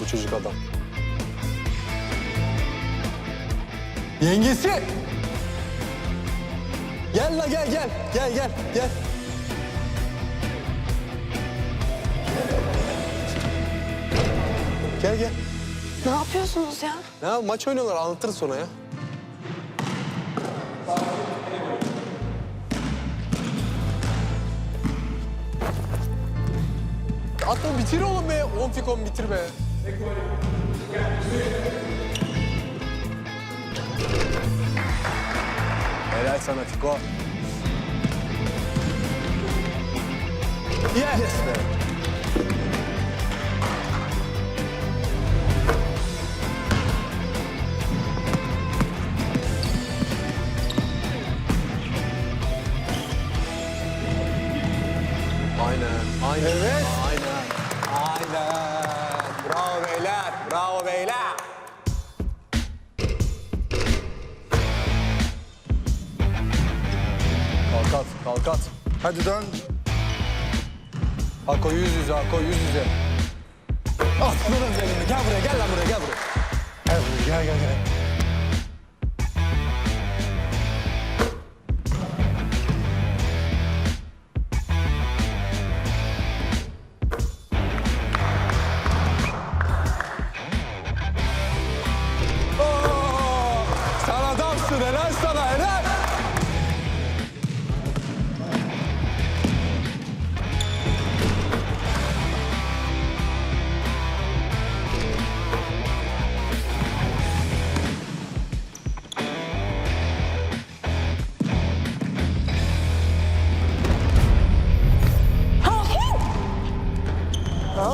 bu çocuk adam. Yengesi! Gel la gel gel. Gel gel gel. Gel gel. Ne yapıyorsunuz ya? Ya maç oynuyorlar anlatırız sonra ya. Atla bitir oğlum be. 10 fikon bitir be. Helal sana Fiko. Yes be. Aynen. Aynen. Evet. Aynen. Aynen. Bravo beyler. Bravo beyler. Kalk at. Kalk at. Hadi dön. Hako yüz yüze. Hako yüz yüze. At bunun üzerine. Gel buraya. Gel lan buraya. Gel buraya. Gel buraya, gel gel gel.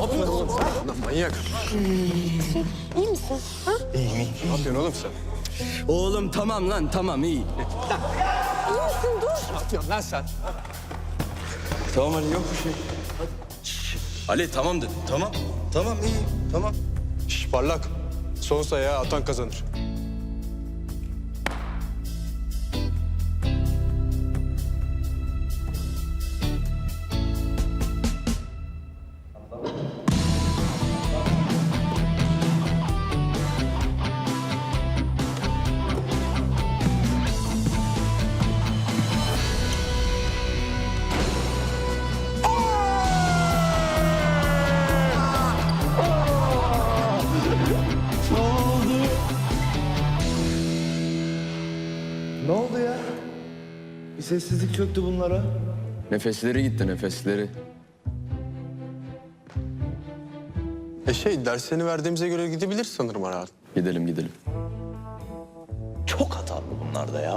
Yapıyorsun oğlum sen? Lan manyak. İyi misin? Ha? Ne yapıyorsun oğlum sen? Oğlum tamam lan tamam iyi. İyi misin? Dur. Ne yapıyorsun lan sen? Tamam Ali yok bir şey. Şş, Ali tamam dedim. Tamam. Tamam iyi. Tamam. Şş, parlak. Son sayı atan kazanır. Bir sessizlik çöktü bunlara. Nefesleri gitti nefesleri. E şey derslerini verdiğimize göre gidebilir sanırım herhalde. Gidelim gidelim. Çok hatalı bunlar da ya.